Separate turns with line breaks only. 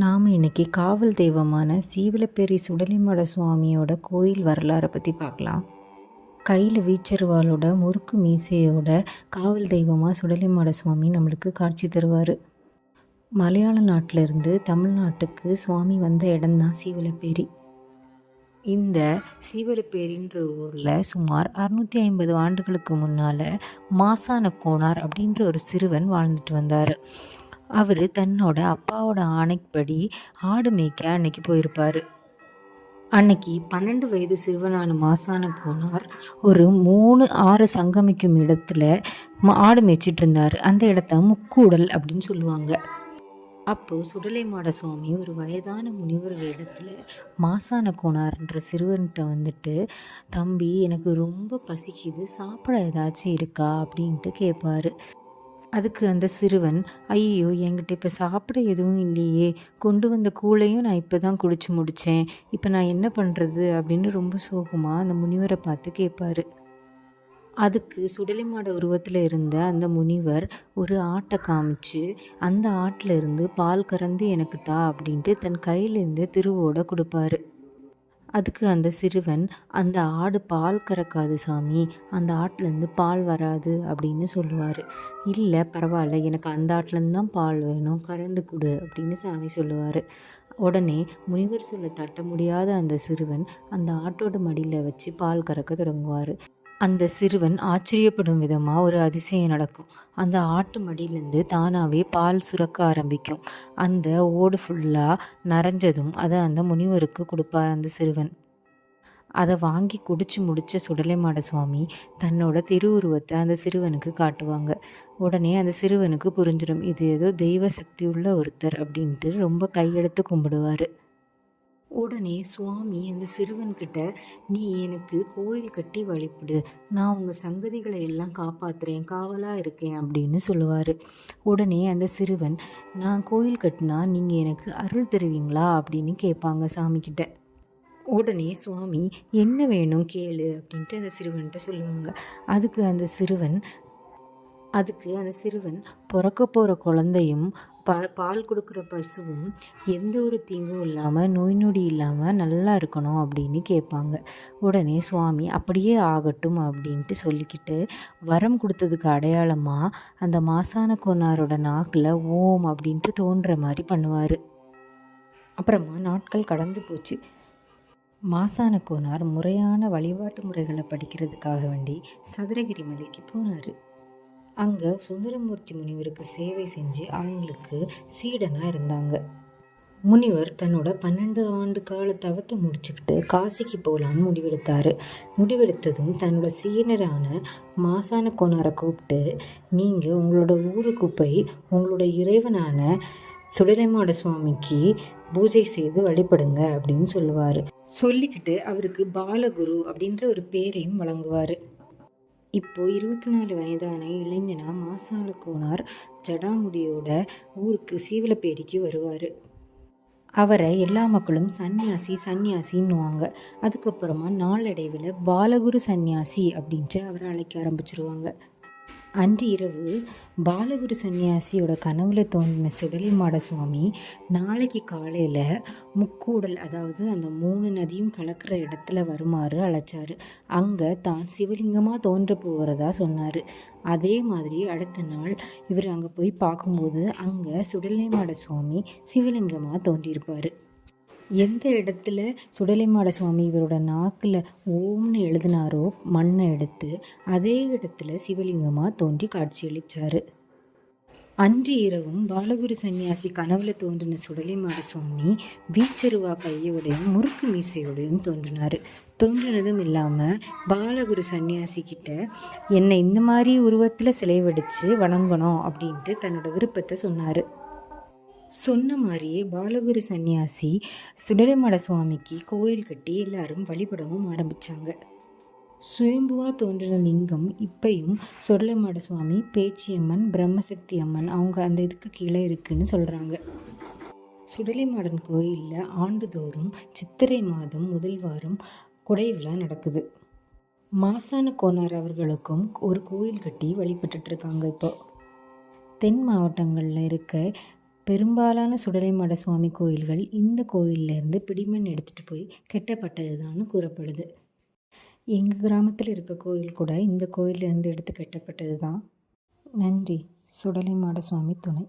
நாம் இன்னைக்கு காவல் தெய்வமான சீவலப்பேரி சுடலிமட சுவாமியோட கோயில் வரலாறை பற்றி பார்க்கலாம். கையில் வீச்சருவாளோட முறுக்கு மீசையோட காவல் தெய்வமாக சுடலிமட சுவாமி நம்மளுக்கு காட்சி தருவார். மலையாள நாட்டிலிருந்து தமிழ்நாட்டுக்கு சுவாமி வந்த இடம்தான் சீவலப்பேரி. இந்த சீவலப்பேரின்ற ஊரில் சுமார் அறுநூற்றி ஐம்பது ஆண்டுகளுக்கு முன்னால் மாசான கோனார் அப்படின்ற ஒரு சிறுவன் வாழ்ந்துட்டு வந்தார். அவர் தன்னோட அப்பாவோட ஆணைப்படி ஆடு மேய்க்க அன்னைக்கு போயிருப்பார். அன்னைக்கு பன்னெண்டு வயது சிறுவனான மாசான கோனார் ஒரு மூணு ஆறு சங்கமிக்கும் இடத்துல ஆடு மேய்ச்சிட்டு இருந்தார். அந்த இடத்த முக்கூடல் அப்படின்னு சொல்லுவாங்க. அப்போது சுடலை மாட சுவாமி ஒரு வயதான முனிவர் வேடத்தில் மாசான கோனார்ன்ற சிறுவன்கிட்ட வந்துட்டு தம்பி எனக்கு ரொம்ப பசிக்குது. சாப்பிட ஏதாச்சும் இருக்கா? அப்படின்ட்டு கேட்பாரு அதுக்கு அந்த சிறுவன் ஐயோ என்கிட்ட இப்போ சாப்பிட எதுவும் இல்லையே. கொண்டு வந்த கூழையும் நான் இப்போ தான் குடிச்சு முடித்தேன் இப்போ நான் என்ன பண்ணுறது அப்படின்னு ரொம்ப சோகமாக அந்த முனிவரை பார்த்து கேட்பாரு. அதுக்கு சுடலிமாட உருவத்தில் இருந்த அந்த முனிவர் ஒரு ஆட்டை காமிச்சு அந்த ஆட்டில் இருந்து பால் கறந்து எனக்கு தா அப்படின்ட்டு தன் கையிலேருந்து திருவோட கொடுப்பாரு. அதுக்கு அந்த சிறுவன் அந்த ஆடு பால் கறக்காது சாமி அந்த ஆட்டிலேருந்து பால் வராது அப்படின்னு சொல்லுவார். இல்லை பரவாயில்ல எனக்கு அந்த ஆட்டிலேருந்து தான் பால் வேணும் கறந்து கொடு அப்படின்னு சாமி சொல்லுவார். உடனே முனிவர் சொல்ல தட்ட முடியாத அந்த சிறுவன் அந்த ஆட்டோட மடியில் வச்சு பால் கறக்க தொடங்குவார். அந்த சிறுவன் ஆச்சரியப்படும் விதமாக ஒரு அதிசயம் நடக்கும். அந்த ஆட்டு மடியிலேருந்து தானாகவே பால் சுரக்க ஆரம்பிக்கும். அந்த ஓடு ஃபுல்லாக நரைஞ்சதும் அதை அந்த முனிவருக்கு கொடுப்பார் அந்த சிறுவன். அதை வாங்கி குடிச்சு முடிச்ச சுடலைமாட சுவாமி தன்னோட திருவுருவத்தை அந்த சிறுவனுக்கு காட்டுவாங்க. உடனே அந்த சிறுவனுக்கு புரிஞ்சிடும் இது ஏதோ தெய்வ சக்தி உள்ள ஒருத்தர் அப்படின்ட்டு ரொம்ப கையெடுத்து கும்பிடுவார். உடனே சுவாமி அந்த சிறுவன்கிட்ட நீ எனக்கு கோயில் கட்டி வழிபடு. நான் உங்கள் சங்கதிகளை எல்லாம் காப்பாற்றுறேன் காவலாக இருக்கேன் அப்படின்னு சொல்லுவார். உடனே அந்த சிறுவன் நான் கோயில் கட்டினா நீங்கள் எனக்கு அருள் தருவீங்களா? அப்படின்னு கேட்பாங்க சாமிக்கிட்ட உடனே சுவாமி என்ன வேணும் கேளு அப்படின்ட்டு அந்த சிறுவன்கிட்ட சொல்லுவாங்க. அதுக்கு அந்த சிறுவன் அதுக்கு அந்த சிறுவன் பிறக்க போகிற குழந்தையும் ப பால் கொடுக்குற பசுவும் எந்த ஒரு தீங்கும் இல்லாமல் நோய் நொடி இல்லாமல் நல்லா இருக்கணும் அப்படின்னு கேட்பாங்க. உடனே சுவாமி அப்படியே ஆகட்டும் அப்படின்ட்டு சொல்லிக்கிட்டு வரம் கொடுத்ததுக்கு அடையாளமாக அந்த மாசான கோனாரோட நாக்கில் ஓம் அப்படின்ட்டு தோன்ற மாதிரி பண்ணுவார். அப்புறமா நாட்கள் கடந்து போச்சு. மாசான கோனார் முறையான வழிபாட்டு முறைகளை படிக்கிறதுக்காக வேண்டி சதுரகிரி மலைக்கு போனார். அங்கே சுந்தரமூர்த்தி முனிவருக்கு சேவை செஞ்சு அவங்களுக்கு சீடனாக இருந்தாங்க. முனிவர் தன்னோட பன்னெண்டு ஆண்டு கால தவத்தை முடிச்சுக்கிட்டு காசிக்கு போகலான்னு முடிவெடுத்தார். முடிவெடுத்ததும் தன்னோட சீனரான மாசான கோனாரை கூப்பிட்டு நீங்கள் உங்களோட ஊருக்கு போய் உங்களோட இறைவனான சுடலைமாட சுவாமிக்கு பூஜை செய்து வழிபடுங்க அப்படின்னு சொல்லுவார். சொல்லிக்கிட்டு அவருக்கு பாலகுரு அப்படின்ற ஒரு பேரையும் வழங்குவார். இப்போ இருபத்தி நாலு வயதான இளைஞனா மாசால கோனார் ஜடாமுடியோட ஊருக்கு சீவலப்பேரிக்கு வருவார். அவரை எல்லா மக்களும் சன்னியாசி சன்னியாசின்னுவாங்க அதுக்கப்புறமா நாளடைவில் பாலகுரு சன்னியாசி அப்படின்ட்டு அவரை அழைக்க ஆரம்பிச்சிருவாங்க. அன்று இரவு பாலகுரு சன்னியாசியோட கனவுல தோன்றின சுடலிமாட சுவாமி நாளைக்கு காலையில் முக்கூடல் அதாவது அந்த மூணு நதியும் கலக்கிற இடத்துல வருமாறு அழைச்சார். அங்கே தான் சிவலிங்கமாக தோன்ற போகிறதா சொன்னார். அதே மாதிரி அடுத்த நாள் இவர் அங்கே போய் பார்க்கும்போது அங்கே சுடலிமாட சுவாமி சிவலிங்கமாக தோன்றியிருப்பார். எந்த இடத்துல சுடலைமாட சுவாமி இவரோட நாக்கில் ஓம்னு எழுதினாரோ மண்ணை எடுத்து அதே இடத்துல சிவலிங்கமாக தோன்றி காட்சியளித்தார் அன்று இரவும் பாலகுரு சன்னியாசி கனவுல தோன்றின சுடலைமாட சுவாமி வீச்சருவா கையோடையும் முறுக்கு மீசையோடையும் தோன்றினார். தோன்றினதும் இல்லாமல் பாலகுரு சன்னியாசி கிட்ட என்னை இந்த மாதிரி உருவத்தில் சிலை வடித்து வணங்கணும் அப்படின்ட்டு தன்னோட விருப்பத்தை சொன்னார். சொன்ன மாதிரியே பாலகுரு சன்னியாசி சுடலைமட சுவாமிக்கு கோயில் கட்டி எல்லாரும் வழிபடவும் ஆரம்பித்தாங்க சுயம்புவா தோன்றின லிங்கம் இப்பையும் சுடலைமட சுவாமி பேச்சியம்மன் பிரம்மசக்தி அம்மன் அவங்க அந்த இதுக்கு கீழே இருக்குன்னு சொல்கிறாங்க சுடலைமாடன் கோயிலில் ஆண்டுதோறும் சித்திரை மாதம் முதல் வாரம் குடை விழா நடக்குது. மாசான கோனார் அவர்களுக்கும் ஒரு கோயில் கட்டி வழிபட்டுட்டு இருக்காங்க இப்போ. தென் மாவட்டங்களில் இருக்க பெரும்பாலான சுடலைமட சுவாமி கோயில்கள் இந்த கோயிலேருந்து பிடிமண் எடுத்துகிட்டு போய் கெட்டப்பட்டது தான் கூறப்படுது. எங்கள் கிராமத்தில் இருக்க கோயில் கூட இந்த கோயிலேருந்து எடுத்து கெட்டப்பட்டது தான் நன்றி. சுடலைமாட சுவாமி துணை.